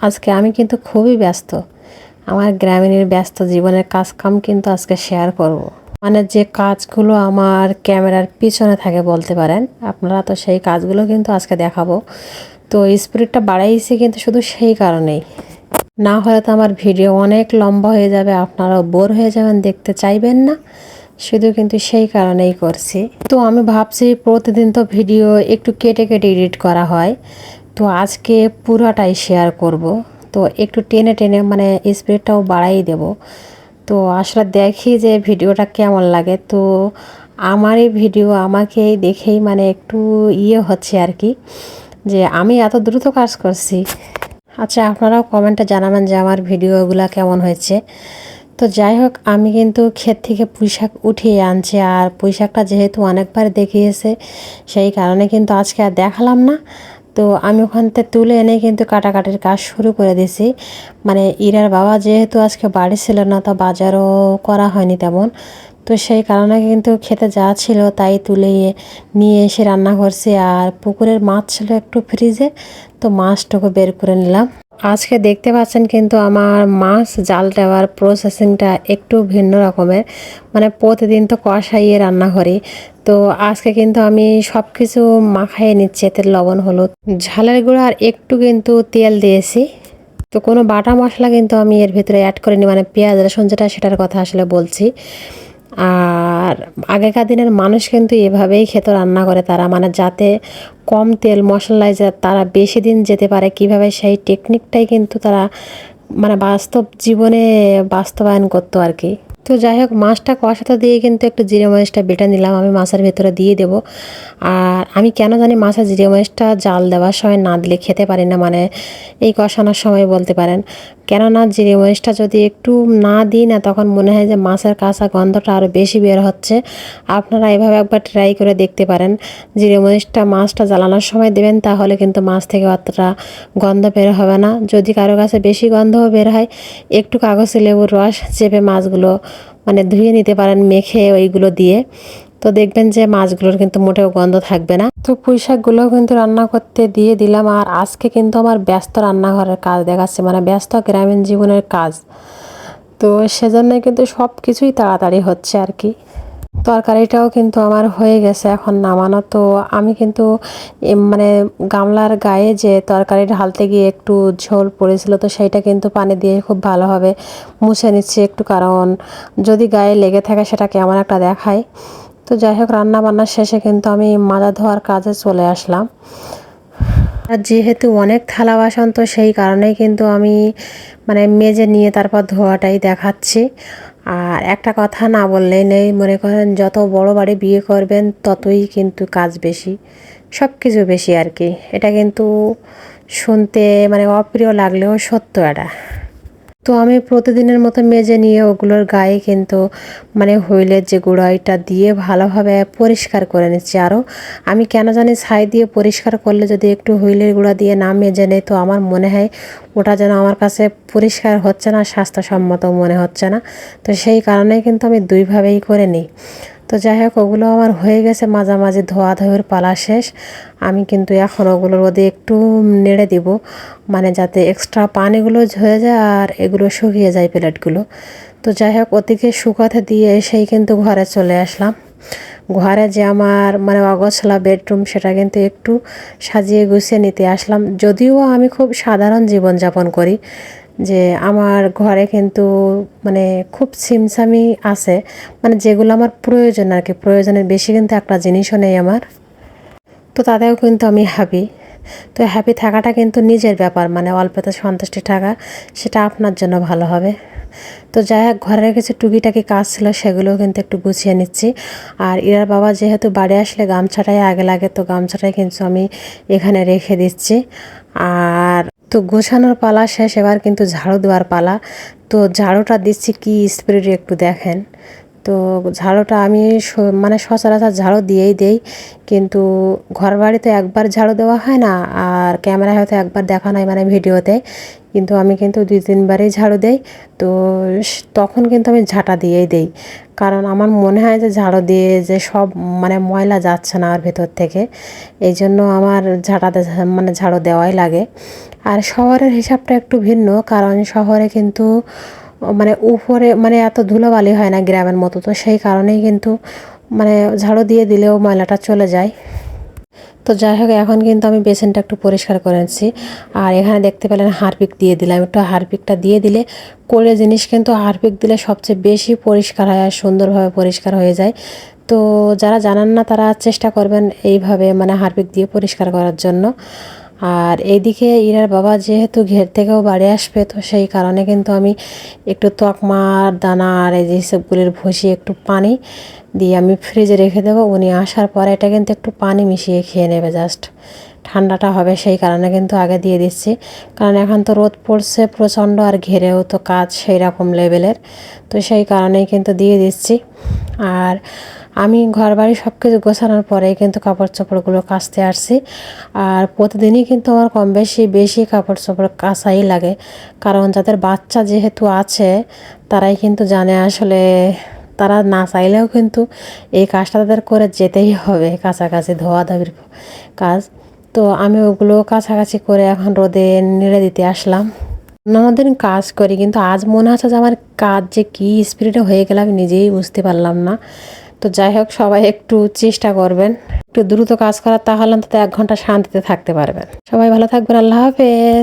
আজকে আমি কিন্তু খুবই ব্যস্ত। আমার গ্রামীণের ব্যস্ত জীবনের কাজ কাম কিন্তু আজকে শেয়ার করব। মানে যে কাজগুলো আমার ক্যামেরার পিছনে থাকে বলতে পারেন, আপনারা তো সেই কাজগুলো কিন্তু আজকে দেখাবো। তো স্পিরিটটা বাড়াইছি কিন্তু শুধু সেই কারণেই। না হলে তো আমার ভিডিও অনেক লম্বা হয়ে যাবে, আপনারাও বোর হয়ে যাবেন, দেখতে চাইবেন না। শুধু কিন্তু সেই কারণেই করছি। তো আমি ভাবছি প্রতিদিন তো ভিডিও একটু কেটে কেটে এডিট করা হয়। তো আজকে পুরাটাই শেয়ার করব। তো একটু টেনে টেনে মানে স্পিডটাও বাড়াই দেব। তো আসলে দেখি যে ভিডিওটা কেমন লাগে। তো আমার এই ভিডিও আমাকে দেখেই মানে একটু ইয়ে হচ্ছে আর কি, যে আমি এত দ্রুত কাজ করছি। আচ্ছা আপনারাও কমেন্টে জানাবেন যে আমার ভিডিওগুলো কেমন হয়েছে। তো যাই হোক, আমি কিন্তু ক্ষেত থেকে পুঁইশাক উঠিয়ে আনছি আর পুঁইশাকটা যেহেতু অনেকবার দেখিয়েছে, সেই কারণে কিন্তু আজকে আর দেখালাম না। তো আমি ওখান থেকে তুলে এনে কিন্তু কাটাকাটির কাজ শুরু করে দিয়েছি। মানে ইরার বাবা যেহেতু আজকে বাড়ি ছিল না, তো বাজারও করা হয়নি তেমন। তো সেই কারণে কিন্তু খেতে যা ছিল তাই তুলে নিয়ে এসে রান্না করছি। আর পুকুরের মাছ ছিল একটু ফ্রিজে তো মাছটুকু বের করে নিলাম। আজকে দেখতে পাচ্ছেন কিন্তু আমার মাছ জাল দেওয়ার প্রসেসিংটা একটু ভিন্ন রকমের। মানে প্রতিদিন তো কষাইয়ে রান্না করি। তো আজকে কিন্তু আমি সব কিছু মাখাইয়ে নিচ্ছি, এতে লবণ, হলুদ। ঝালের গুঁড়ো আর একটু কিন্তু তেল দিয়েছি। তো কোনো বাটা মশলা কিন্তু আমি এর ভিতরে অ্যাড করিনি মানে পেঁয়াজ, রসুন যেটা সেটার কথা আসলে বলছি। আর আগেকার দিনের মানুষ কিন্তু এভাবেই খেত, রান্না করে তারা মানে যাতে কম তেল মশলায় যা তারা বেশি দিন যেতে পারে, কীভাবে সেই টেকনিকটাই কিন্তু তারা মানে বাস্তব জীবনে বাস্তবায়ন করতো আর কি। তো যাই হোক, মাছটা কষাতে দিয়ে কিন্তু একটু জিরে মরিচটা বেটে নিলাম। আমি মাছের ভেতরে দিয়ে দেবো। আর আমি কেন জানি মাছের জিরে মরিচটা জাল দেওয়ার সময় না দিলে খেতে পারি না। মানে এই কষানোর সময় বলতে পারেন। কেননা জিরে মরিচটা যদি একটু না দিই না, তখন মনে হয় যে মাছের কাঁচা গন্ধটা আরও বেশি বের হচ্ছে। আপনারা এভাবে একবার ট্রাই করে দেখতে পারেন। জিরে মরিচটা মাছটা জ্বালানোর সময় দেবেন, তাহলে কিন্তু মাছ থেকে অতটা গন্ধ বের হবে না। যদি কারও কাছে বেশি গন্ধও বের হয়, একটু কাগজে লেবুর রস চেপে মাছগুলো মানে ধুয়ে নিতে পারেন, মেখে ওইগুলো দিয়ে। তো দেখবেন যে মাছগুলোর কিন্তু মোটেও গন্ধ থাকবে না। তো পুঁই শাকগুলোও কিন্তু রান্না করতে দিয়ে দিলাম আর আজকে কিন্তু আমার ব্যস্ত রান্নাঘরের কাজ দেখাচ্ছে মানে ব্যস্ত গ্রামীণ জীবনের কাজ। তো সেজন্য কিন্তু সব কিছুই তাড়াতাড়ি হচ্ছে আর কি। তরকারিটাও কিন্তু আমার হয়ে গেছে এখন নামানো, তো আমি কিন্তু মানে গামলার গায়ে যে তরকারি ঢালতে গিয়ে একটু ঝোল পড়েছিল, তো সেইটা কিন্তু পানি দিয়ে খুব ভালোভাবে মুছে নিচ্ছি একটু, কারণ যদি গায়ে লেগে থাকে সেটা কেমন একটা দেখায়। তো যাই হোক রান্না বান্নার শেষে কিন্তু আমি মাজা ধোয়ার কাজে চলে আসলাম। আর যেহেতু অনেক থালা বাসন, তো সেই কারণেই কিন্তু আমি মানে মেজে নিয়ে তারপর ধোয়াটাই দেখাচ্ছি। আর একটা কথা না বললেই নেই, মনে করেন যত বড় বাড়ি বিয়ে করবেন, ততই কিন্তু কাজ বেশি সব কিছু বেশি আর কি। এটা কিন্তু শুনতে মানে অপ্রিয় লাগলেও সত্য এটা। তো আমি প্রতিদিনের মতো মেজে নিয়ে ওগুলোর গায়ে কিন্তু মানে হুইলের যে গুঁড়াইটা দিয়ে ভালোভাবে পরিষ্কার করে নিচ্ছি। আরও আমি কেন জানি ছাই দিয়ে পরিষ্কার করলে যদি একটু হুইলের গুঁড়া দিয়ে না মেজে নেই, তো আমার মনে হয় ওটা যেন আমার কাছে পরিষ্কার হচ্ছে না, স্বাস্থ্যসম্মত মনে হচ্ছে না। তো সেই কারণে কিন্তু আমি দুইভাবেই করে নিই। তো যাই হোক ওগুলো আমার হয়ে গেছে, মাঝামাঝি ধোয়া ধোয়ের পালা শেষ। আমি কিন্তু এখন ওগুলোর মধ্যে একটু নেড়ে দিব মানে যাতে এক্সট্রা পানিগুলো ঝরে যায় আর এগুলো শুকিয়ে যায় প্লেটগুলো। তো যাই হোক ওদিকে শুকাতে দিয়ে এসেই কিন্তু ঘরে চলে আসলাম। ঘরে যে আমার মানে অগোছলা বেডরুম সেটা কিন্তু একটু সাজিয়ে গুছিয়ে নিতে আসলাম। যদিও আমি খুব সাধারণ জীবনযাপন করি যে আমার ঘরে কিন্তু মানে খুব সিমসামি আছে। মানে যেগুলো আমার প্রয়োজন আর কি প্রয়োজনের বেশি কিন্তু একটা জিনিসও নেই আমার। তো তাতেও কিন্তু আমি হ্যাপি তো হ্যাপি থাকাটা কিন্তু নিজের ব্যাপার মানে অল্পতে সন্তুষ্টি থাকা, সেটা আপনার জন্য ভালো হবে। তো যাই হোক, ঘরের কিছু টুকিটাকি কাজ ছিল, সেগুলোও কিন্তু একটু গুছিয়ে নিচ্ছি। আর ইরার বাবা যেহেতু বাড়ি আসলে গামছাটাই আগে লাগে, তো গামছাটাই কিন্তু আমি এখানে রেখে দিচ্ছি। আর তো গোছানোর পালা শেষ, এবার কিন্তু ঝাড়ু দেওয়ার পালা। তো ঝাড়ুটা দিচ্ছি কি স্প্রেডে একটু দেখেন। তো ঝাড়ুটা আমি মানে সচরাচর ঝাড়ু দিয়েই দেই। কিন্তু ঘর বাড়িতে একবার ঝাড়ু দেওয়া হয় না, আর ক্যামেরায় হয়তো একবার দেখানো হয় মানে ভিডিওতে। কিন্তু আমি কিন্তু দুই তিনবারই ঝাড়ু দেই। তো তখন কিন্তু আমি ঝাঁটা দিয়েই দেই। কারণ আমার মনে হয় যে ঝাড়ু দিয়ে যে সব মানে ময়লা যাচ্ছে না আর ভেতর থেকে, এই জন্য আমার ঝাঁটাতে মানে ঝাড়ু দেওয়াই লাগে। আর শহরের হিসাবটা একটু ভিন্ন, কারণ শহরে কিন্তু মানে উপরে মানে এত ধুলোবালি হয় না গ্রামের মতো, তো সেই কারণেই কিন্তু মানে ঝাড়ু দিয়ে দিলেও ময়লাটা চলে যায়। তো যাই হোক, এখন কিন্তু আমি বেসিনটা একটু পরিষ্কার করে নিচ্ছি। আর এখানে দেখতে পেলেন হারপিক দিয়ে দিলাম। একটু হারপিকটা দিয়ে দিলে কোলে জিনিস কিন্তু হারপিক দিলে সবচেয়ে বেশি পরিষ্কার হয় আর সুন্দরভাবে পরিষ্কার হয়ে যায়। তো যারা জানান না তারা চেষ্টা করবেন এইভাবে মানে হারপিক দিয়ে পরিষ্কার করার জন্য। আর এইদিকে ইরার বাবা যেহেতু ঘের থেকেও বাড়ি আসবে, তো সেই কারণে কিন্তু আমি একটু তকমার দানা আর এই যে সবগুলির ভুসি একটু পানি দিয়ে আমি ফ্রিজে রেখে দেবো। উনি আসার পরে এটা কিন্তু একটু পানি মিশিয়ে খেয়ে নেবে জাস্ট। ঠান্ডাটা হবে সেই কারণে কিন্তু আগে দিয়ে দিচ্ছি। কারণ এখন তো রোদ পড়ছে প্রচণ্ড আর ঘেরেও তো কাজ সেই রকম লেভেলের তো সেই কারণেই কিন্তু দিয়ে দিচ্ছি। আর আমি ঘর বাড়ি সব কিছু গোছানোর পরেই কিন্তু কাপড় চোপড়গুলো কাচতে আসছি। আর প্রতিদিনই কিন্তু আমার কম বেশি বেশি কাপড় চোপড় কাচাই লাগে। কারণ যাদের বাচ্চা যেহেতু আছে, তারাই কিন্তু জানে আসলে তারা না চাইলেও কিন্তু এই কাজটা তাদের করে যেতেই হবে কাছাকাছি ধোয়াধুয়ির কাজ। তো আমি ওগুলো কাছাকাছি করে এখন রোদে নেড়ে দিতে আসলাম। অন্যদিন কাজ করি, কিন্তু আজ মনে হচ্ছে যে আমার কাজ যে কী স্পিরিটে হয়ে গেলে আমি নিজেই বুঝতে পারলাম না। তো যাই হোক, সবাই একটু চেষ্টা করবেন। একটু দ্রুত কাজ করার, তাহলে অন্তত এক ঘণ্টা শান্তিতে থাকতে পারবেন। সবাই ভালো থাকবেন, আল্লাহ হাফেজ।